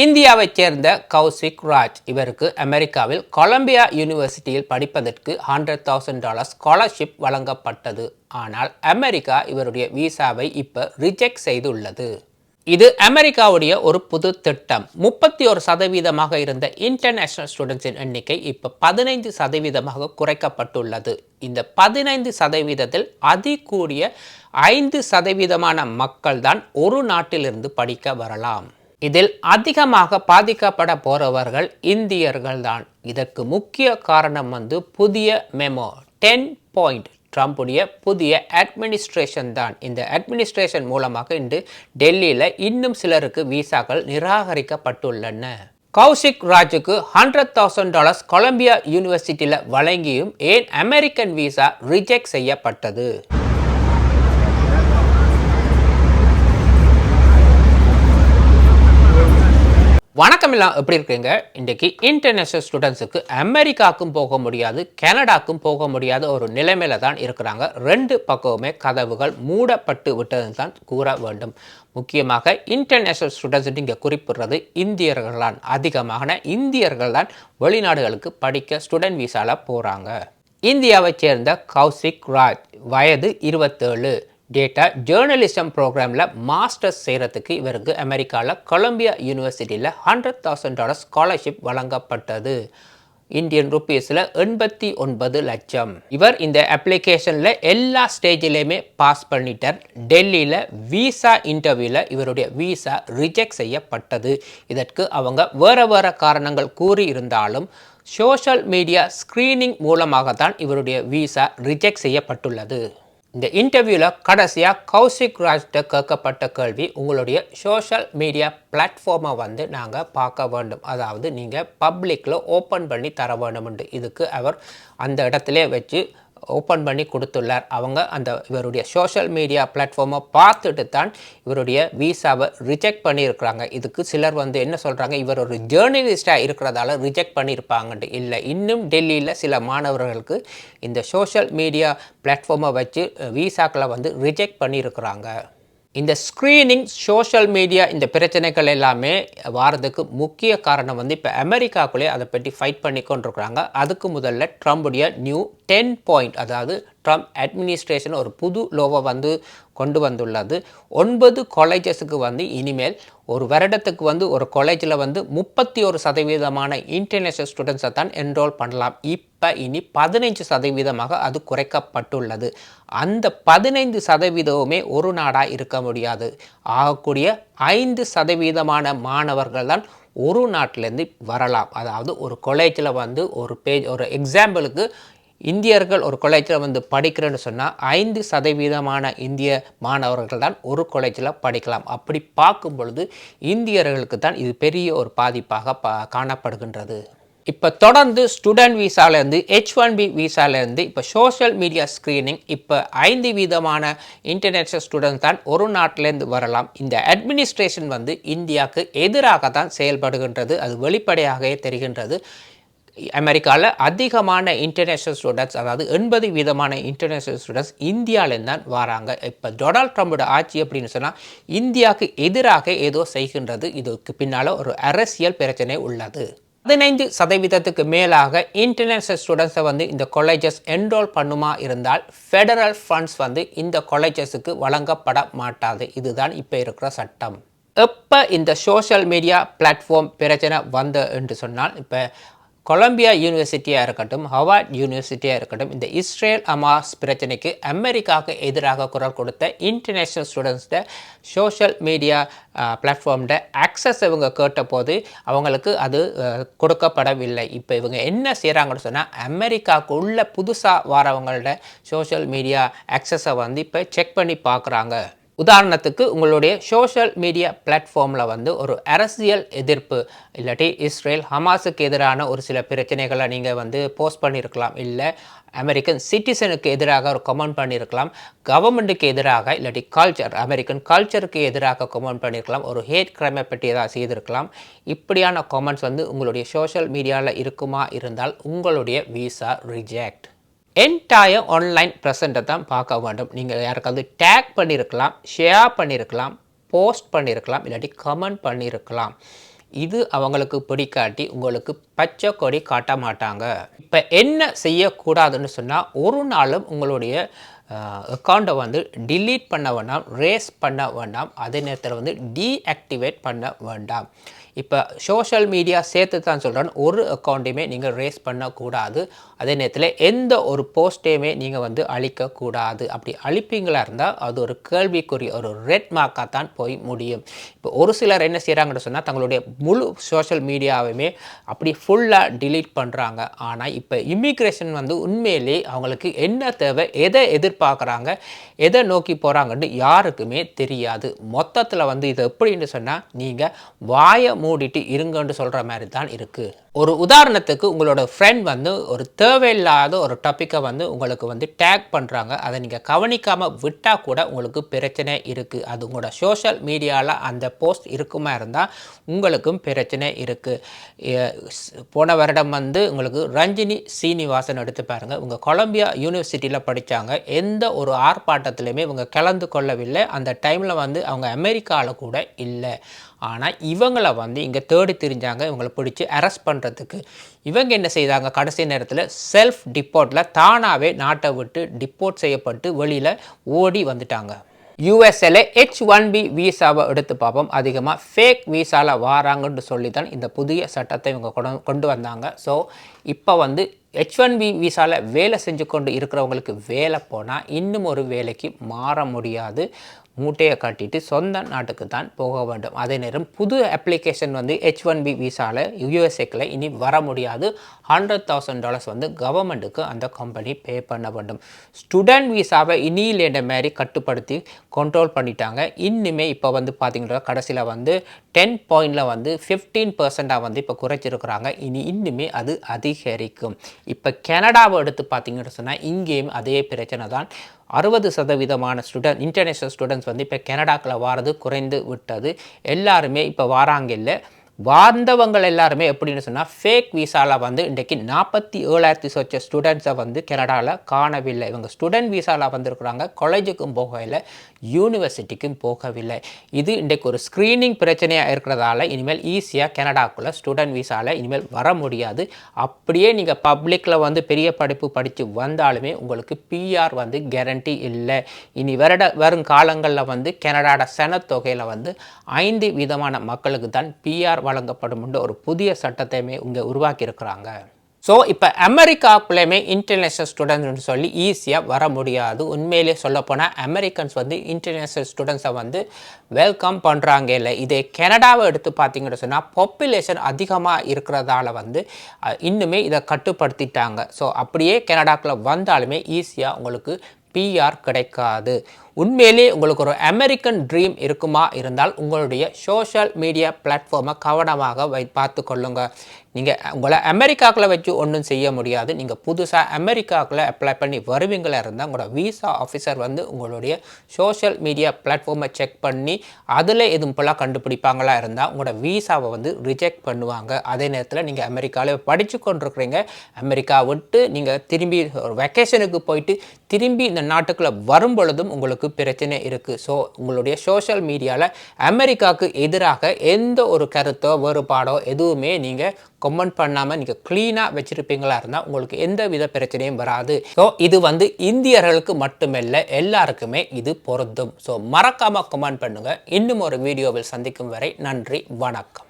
இந்தியாவைச் சேர்ந்த கௌசிக் ராஜ். இவருக்கு அமெரிக்காவில் கொலம்பியா யூனிவர்சிட்டியில் படிப்பதற்கு ஹண்ட்ரட் தௌசண்ட் டாலர் ஸ்காலர்ஷிப் வழங்கப்பட்டது. ஆனால் அமெரிக்கா இவருடைய விசாவை இப்போ ரிஜெக்ட் செய்துள்ளது. இது அமெரிக்காவுடைய ஒரு புது திட்டம். முப்பத்தி ஒரு சதவீதமாக இருந்த இன்டர்நேஷனல் ஸ்டூடெண்ட்ஸின் எண்ணிக்கை இப்போ பதினைந்து சதவீதமாக குறைக்கப்பட்டுள்ளது. இந்த பதினைந்து சதவீதத்தில் அதிகூடிய ஐந்து சதவீதமான மக்கள்தான் ஒரு நாட்டிலிருந்து படிக்க வரலாம். இதில் அதிகமாக பாதிக்கப்பட போறவர்கள் இந்தியர்கள் தான் இதற்கு முக்கிய காரணம் வந்து புதிய மெமோ டென் பாயிண்ட் ட்ரம்புடைய புதிய அட்மினிஸ்ட்ரேஷன் தான். இந்த அட்மினிஸ்ட்ரேஷன் மூலமாக இன்று டெல்லியில் இன்னும் சிலருக்கு விசாக்கள் நிராகரிக்கப்பட்டுள்ளன. கௌஷிக் ராஜுக்கு ஹண்ட்ரட் தௌசண்ட் டாலர்ஸ் கொலம்பியா யூனிவர்சிட்டியில் வழங்கியும் ஏன் அமெரிக்கன் விசா ரிஜெக்ட் செய்யப்பட்டது. வணக்கம் எல்லாம் எப்படி இருக்கீங்க? இன்றைக்கு இன்டர்நேஷனல் ஸ்டூடெண்ட்ஸுக்கு அமெரிக்காவுக்கும் போக முடியாது கனடாக்கும் போக முடியாத ஒரு நிலைமையில தான் இருக்கிறாங்க. ரெண்டு பக்கமுமே கதவுகள் மூடப்பட்டு விட்டதுன்னு தான் கூற வேண்டும். முக்கியமாக இன்டர்நேஷனல் ஸ்டூடெண்ட்ஸ் இங்கே குறிப்பிடுறது இந்தியர்கள் தான் அதிகமான இந்தியர்கள் தான் வெளிநாடுகளுக்கு படிக்க ஸ்டூடெண்ட் விசாவில் போகிறாங்க இந்தியாவைச் சேர்ந்த கௌசிக் ராஜ் வயது இருபத்தேழு. டேட்டா ஜேர்னலிசம் ப்ரோக்ராமில் மாஸ்டர்ஸ் செய்கிறதுக்கு இவருக்கு அமெரிக்காவில் கொலம்பியா யூனிவர்சிட்டியில் ஹண்ட்ரட் தௌசண்ட் டாலர் ஸ்காலர்ஷிப் வழங்கப்பட்டது. இந்தியன் ருபீஸில் எண்பத்தி ஒன்பது லட்சம். இவர் இந்த அப்ளிகேஷனில் எல்லா ஸ்டேஜிலையுமே பாஸ் பண்ணிட்டார். டெல்லியில் விசா இன்டர்வியூவில் இவருடைய விசா ரிஜெக்ட் செய்யப்பட்டது. இதற்கு அவங்க வேறு வேறு காரணங்கள் கூறி இருந்தாலும் சோஷியல் மீடியா ஸ்க்ரீனிங் மூலமாக தான் இவருடைய விசா ரிஜெக்ட் செய்யப்பட்டுள்ளது. இந்த இன்டர்வியூவில் கடைசியாக கௌசிக் ராஜ்கிட்ட கேட்கப்பட்ட கேள்வி உங்களுடைய சோஷியல் மீடியா பிளாட்ஃபார்மை வந்து நாங்கள் பார்க்க வேண்டும். அதாவது நீங்கள் பப்ளிக்கில் ஓப்பன் பண்ணி தர வேண்டும்ண்டு இதுக்கு அவர் அந்த இடத்துல வச்சு ஓப்பன் பண்ணி கொடுத்துள்ளார். அவங்க அந்த இவருடைய சோஷியல் மீடியா பிளாட்ஃபார்மை பார்த்துட்டு தான் இவருடைய விசாவை ரிஜெக்ட் பண்ணியிருக்கிறாங்க. இதுக்கு சிலர் வந்து என்ன சொல்கிறாங்க இவர் ஒரு ஜேர்னலிஸ்டாக இருக்கிறதால ரிஜெக்ட் பண்ணியிருப்பாங்கன்ட்டு இல்லை. இன்னும் டெல்லியில் சில மாணவர்களுக்கு இந்த சோஷியல் மீடியா பிளாட்ஃபார்மை வச்சு விசாக்களை வந்து ரிஜெக்ட் பண்ணியிருக்கிறாங்க. இந்த ஸ்க்ரீனிங் சோஷியல் மீடியா இந்த பிரச்சனைகள் எல்லாமே வாரதுக்கு முக்கிய காரணம் வந்து இப்போ அமெரிக்காக்குள்ளே அதை பற்றி ஃபைட் பண்ணி கொண்டிருக்கிறாங்க. அதுக்கு முதல்ல ட்ரம்புடைய நியூ டென் பாயிண்ட் அதாவது ட்ரம்ப் அட்மினிஸ்ட்ரேஷன் ஒரு புது லோவை வந்து கொண்டு வந்துள்ளது. ஒன்பது காலேஜஸுக்கு வந்து இனிமேல் ஒரு வருடத்துக்கு வந்து ஒரு காலேஜில் வந்து முப்பத்தி ஒரு சதவீதமான இன்டர்நேஷ்னல் ஸ்டூடெண்ட்ஸை தான் என்ரோல் பண்ணலாம். இப்போ இனி பதினைஞ்சு சதவீதமாக அது குறைக்கப்பட்டுள்ளது. அந்த பதினைந்து சதவீதமுமே ஒரு நாடாக இருக்க முடியாது. ஆகக்கூடிய ஐந்து சதவீதமான மாணவர்கள் தான் ஒரு நாட்டிலேருந்து வரலாம். அதாவது ஒரு காலேஜில் வந்து ஒரு பேஜ் ஒரு எக்ஸாம்பிளுக்கு இந்தியர்கள் ஒரு காலேஜில் வந்து படிக்கிறேன்னு சொன்னால் ஐந்து சதவீதமான இந்திய மாணவர்கள் தான் ஒரு காலேஜில் படிக்கலாம். அப்படி பார்க்கும் பொழுது இந்தியர்களுக்கு தான் இது பெரிய ஒரு பாதிப்பாக பா காணப்படுகின்றது. இப்போ தொடர்ந்து ஸ்டூடெண்ட் விசாலேருந்து ஹெச் ஒன் பி விசாலேருந்து இப்போ சோஷியல் மீடியா ஸ்க்ரீனிங் இப்போ ஐந்து விதமான இன்டர்நேஷ்னல் ஸ்டூடெண்ட் தான் ஒரு நாட்டிலேருந்து வரலாம். இந்த அட்மினிஸ்ட்ரேஷன் வந்து இந்தியாவுக்கு எதிராக தான் செயல்படுகின்றது. அது வெளிப்படையாகவே தெரிகின்றது. அமெரிக்காவில் அதிகமான இன்டர்நேஷ்னல் ஸ்டூடெண்ட்ஸ் அதாவது எண்பது விதமான இன்டர்நேஷ்னல் ஸ்டூடெண்ட்ஸ் இந்தியாவிலேருந்து தான் வராங்க. இப்போ டொனால்ட் ட்ரம்போட ஆட்சி அப்படின்னு சொன்னால் இந்தியாவுக்கு எதிராக ஏதோ செய்கின்றது. இதுக்கு பின்னால் ஒரு அரசியல் பிரச்சனை உள்ளது. பதினைந்து சதவீதத்துக்கு மேலாக இன்டர்நேஷனல் ஸ்டூடெண்ட்ஸை வந்து இந்த காலேஜஸ் என்ரோல் பண்ணுமா இருந்தால் ஃபெடரல் ஃபண்ட்ஸ் வந்து இந்த காலேஜஸுக்கு வழங்கப்பட மாட்டாது. இதுதான் இப்போ இருக்கிற சட்டம். எப்போ இந்த சோஷியல் மீடியா பிளாட்ஃபார்ம் பிரச்சனை வந்த என்று சொன்னால் இப்போ கொலம்பியா யூனிவர்சிட்டியாக இருக்கட்டும் ஹவார்ட் யூனிவர்சிட்டியாக இருக்கட்டும் இந்த இஸ்ரேல் அமாஸ் பிரச்சனைக்கு அமெரிக்காவுக்கு எதிராக குரல் கொடுத்த இன்டர்நேஷ்னல் ஸ்டூடெண்ட்ஸ்ட சோஷியல் மீடியா பிளாட்ஃபார்ம்ட ஆக்சஸ் இவங்க கேட்டபோது அவங்களுக்கு அது கொடுக்கப்படவில்லை. இப்போ இவங்க என்ன செய்கிறாங்கன்னு சொன்னால் அமெரிக்காவுக்கு உள்ள புதுசாக வரவங்களோட சோஷியல் மீடியா ஆக்சஸை வந்து இப்போ செக் பண்ணி பார்க்குறாங்க. உதாரணத்துக்கு உங்களுடைய சோஷியல் மீடியா பிளாட்ஃபார்மில் வந்து ஒரு அரசியல் எதிர்ப்பு இல்லாட்டி இஸ்ரேல் ஹமாஸுக்கு எதிரான ஒரு சில பிரச்சனைகளை நீங்கள் வந்து போஸ்ட் பண்ணியிருக்கலாம் இல்லை அமெரிக்கன் சிட்டிசனுக்கு எதிராக ஒரு கமெண்ட் பண்ணியிருக்கலாம் கவர்மெண்ட்டுக்கு எதிராக இல்லாட்டி கல்ச்சர் அமெரிக்கன் கல்ச்சருக்கு எதிராக கமெண்ட் பண்ணியிருக்கலாம் ஒரு ஹேட் கிரைமை பற்றி ஏதாவது செய்திருக்கலாம். இப்படியான கமெண்ட்ஸ் வந்து உங்களுடைய சோஷியல் மீடியாவில் இருக்குமா? இருந்தால் உங்களுடைய விசா ரிஜெக்ட் என்டையர் ஆன்லைன் ப்ரெசண்ட்டை தான் பார்க்க வேண்டும். நீங்கள் யாருக்காவது டேக் பண்ணியிருக்கலாம் ஷேர் பண்ணியிருக்கலாம் போஸ்ட் பண்ணியிருக்கலாம் இல்லாட்டி கமெண்ட் பண்ணியிருக்கலாம் இது அவங்களுக்கு பிடிக்காட்டி உங்களுக்கு பச்சை கொடி காட்ட மாட்டாங்க. இப்போ என்ன செய்யக்கூடாதுன்னு சொன்னால் ஒரு நாளும் உங்களுடைய அக்கௌண்ட்டை வந்து டிலீட் பண்ண வேண்டாம் ரேஸ் பண்ண வேண்டாம். அதே நேரத்தில் வந்து டீஆக்டிவேட் பண்ண வேண்டாம். இப்போ சோஷியல் மீடியா சேர்த்து தான் சொல்கிறேன் ஒரு அக்கௌண்ட்டையுமே நீங்கள் ரேஸ் பண்ணக்கூடாது. அதே நேரத்தில் எந்த ஒரு போஸ்ட்டையுமே நீங்கள் வந்து அழிக்கக்கூடாது. அப்படி அழிப்பீங்களா இருந்தால் அது ஒரு கேள்விக்குரிய ஒரு ரெட் மார்க்காக தான் போய் முடியும். இப்போ ஒரு சிலர் என்ன செய்கிறாங்கன்னு சொன்னால் தங்களுடைய முழு சோஷியல் மீடியாவையுமே அப்படி ஃபுல்லாக டிலீட் பண்ணுறாங்க ஆனால் இப்போ இமிக்ரேஷன் வந்து உண்மையிலே அவங்களுக்கு என்ன தேவை எதை எதிர்பார்க்குறாங்க எதை நோக்கி போகிறாங்கன்னு யாருக்குமே தெரியாது. மொத்தத்தில் வந்து இது எப்படின்னு சொன்னால் நீங்கள் வாயை மூடிட்டு இருங்கன்னு சொல்கிற மாதிரி தான் இருக்குது ஒரு உதாரணத்துக்கு உங்களோட ஃப்ரெண்ட் வந்து ஒரு தேவையில்லாத ஒரு டாப்பிக்கை வந்து உங்களுக்கு வந்து டேக் பண்ணுறாங்க அதை நீங்கள் கவனிக்காமல் விட்டால் கூட உங்களுக்கு பிரச்சனை இருக்குது அது உங்களோட சோஷியல் மீடியாவில் அந்த போஸ்ட் இருக்குமா இருந்தால் உங்களுக்கும் பிரச்சனை இருக்குது போன வருடம் வந்து உங்களுக்கு ரஞ்சினி சீனிவாசன் எடுத்து பாருங்கள் உங்கள் கொலம்பியா யூனிவர்சிட்டியில் படித்தாங்க எந்த ஒரு ஆர்ப்பாட்டத்திலையுமே இவங்க கலந்து கொள்ளவில்லை. அந்த டைமில் வந்து அவங்க அமெரிக்காவில் கூட இல்லை. ஆனால் இவங்களை வந்து இங்கே தேடி திரிஞ்சாங்க. இவங்களை பிடிச்சி அரெஸ்ட் பண்ணுறதுக்கு இவங்க என்ன செய்தாங்க? கடைசி நேரத்தில் செல்ஃப் டிப்போர்ட்டில் தானாகவே நாட்டை விட்டு டிப்போர்ட் செய்யப்பட்டு வெளியில் ஓடி வந்துட்டாங்க. யூஎஸ்ஏல ஹெச் ஒன் பி விசாவை எடுத்து பார்ப்போம். அதிகமாக ஃபேக் வீசாவில் வாராங்கன்னு சொல்லி தான் இந்த புதிய சட்டத்தை இவங்க கொண்டு கொண்டு வந்தாங்க. ஸோ இப்போ வந்து ஹெச் ஒன் பி விசாவில் வேலை செஞ்சு கொண்டு இருக்கிறவங்களுக்கு வேலை போனால் இன்னும் ஒரு வேலைக்கு மாற முடியாது. மூட்டையை கட்டிட்டு சொந்த நாட்டுக்கு தான் போக வேண்டும். அதே நேரம் புது அப்ளிகேஷன் வந்து ஹெச் ஒன் பி விசாவில் யூஎஸ்ஏக்கில் இனி வர முடியாது. ஹண்ட்ரட் தௌசண்ட் டாலர்ஸ் வந்து கவர்மெண்ட்டுக்கு அந்த கம்பெனி பே பண்ண வேண்டும். ஸ்டூடெண்ட் விசாவை இனியிலேண்ட மாதிரி கட்டுப்படுத்தி கண்ட்ரோல் பண்ணிட்டாங்க. இன்னுமே இப்போ வந்து பார்த்தீங்கன்னா கடைசியில் வந்து டென் பாயிண்டில் வந்து ஃபிஃப்டீன் பர்சண்ட்டாக வந்து இப்போ குறைச்சிருக்கிறாங்க. இனி இன்னுமே அது அதிகரிக்கும். இப்போ கனடாவை எடுத்து பார்த்தீங்கன்னு சொன்னால் இங்கேயும் அதே பிரச்சனை தான். அறுபது சதவீதமான ஸ்டூடெண்ட் இன்டர்நேஷ்னல் ஸ்டூடெண்ட்ஸ் வந்து இப்போ கனடாக்கில் வாரது குறைந்து விட்டது. எல்லாருமே இப்போ வாராங்க இல்லை. வாழ்ந்தவங்கள் எல்லாருமே எப்படின்னு சொன்னால் ஃபேக் விசாவில் வந்து இன்றைக்கி நாற்பத்தி ஏழாயிரத்தி சொச்ச ஸ்டூடெண்ட்ஸை வந்து கனடாவில் காணவில்லை. இவங்க ஸ்டூடெண்ட் விசாவில் வந்திருக்கிறாங்க. காலேஜுக்கும் போகவில்லை. யூனிவர்சிட்டிக்கும் போகவில்லை. இது இன்றைக்கு ஒரு ஸ்க்ரீனிங் பிரச்சனையாக இருக்கிறதால இனிமேல் ஈஸியாக கனடாக்குள்ளே ஸ்டூடெண்ட் விசாவில் இனிமேல் வர முடியாது. அப்படியே நீங்கள் பப்ளிக்கில் வந்து பெரிய படிப்பு படித்து வந்தாலுமே உங்களுக்கு பிஆர் வந்து கேரண்டி இல்லை. இனி வருட வரும் காலங்களில் வந்து கனடாட சனத்தொகையில் வந்து ஐந்து விதமான மக்களுக்கு தான் பிஆர் வழங்கப்படும் ஒரு புதிய சட்டத்தையுமே இங்கே உருவாக்கியிருக்கிறாங்க. ஸோ இப்போ அமெரிக்காக்குள்ளேயுமே இன்டர்நேஷ்னல் ஸ்டூடெண்ட்ஸ்னு சொல்லி ஈஸியாக வர முடியாது. உண்மையிலே சொல்லப்போனால் அமெரிக்கன்ஸ் வந்து இன்டர்நேஷ்னல் ஸ்டூடெண்ட்ஸை வந்து வெல்கம் பண்ணுறாங்க இல்லை. இதே கனடாவை எடுத்து பார்த்தீங்கன்னு சொன்னால் பாப்புலேஷன் அதிகமாக இருக்கிறதால வந்து இன்னுமே இதை கட்டுப்படுத்திட்டாங்க. ஸோ அப்படியே கனடாக்குள்ளே வந்தாலுமே ஈஸியாக உங்களுக்கு பிஆர் கிடைக்காது. உண்மையிலே உங்களுக்கு ஒரு அமெரிக்கன் ட்ரீம் இருக்குமா இருந்தால் உங்களுடைய சோஷியல் மீடியா பிளாட்ஃபார்மை கவனமாக வை பார்த்து கொள்ளுங்க. நீங்கள் உங்களை அமெரிக்காக்குள்ளே வச்சு ஒன்றும் செய்ய முடியாது. நீங்கள் புதுசாக அமெரிக்காக்குள்ளே அப்ளை பண்ணி வருவீங்களா இருந்தால் உங்களோட விசா ஆஃபீஸர் வந்து உங்களுடைய சோஷியல் மீடியா பிளாட்ஃபார்மை செக் பண்ணி அதில் எதுவும் போல கண்டுபிடிப்பாங்களா இருந்தால் உங்களோட விசாவை வந்து ரிஜெக்ட் பண்ணுவாங்க. அதே நேரத்தில் நீங்கள் அமெரிக்காவில் படித்து கொண்டிருக்கிறீங்க. அமெரிக்கா விட்டு நீங்கள் திரும்பி ஒரு வெக்கேஷனுக்கு போயிட்டு திரும்பி இந்த நாட்டுக்குள்ளே வரும் பொழுதும் உங்களுக்கு பிரச்சனை இருக்குது ஸோ உங்களுடைய சோஷியல் மீடியாவில் அமெரிக்காவுக்கு எதிராக எந்த ஒரு கருத்தோ வேறுபாடோ எதுவுமே நீங்கள் கமெண்ட் பண்ணாமல் நீங்கள் க்ளீனாக வச்சுருப்பீங்களா இருந்தால் உங்களுக்கு எந்த வித பிரச்சனையும் வராது. ஸோ இது வந்து இந்தியர்களுக்கு மட்டுமல்ல எல்லாருக்குமே இது பொருந்தும். ஸோ மறக்காமல் கமெண்ட் பண்ணுங்கள் இன்னும் ஒரு வீடியோவில் சந்திக்கும் வரை நன்றி வணக்கம்.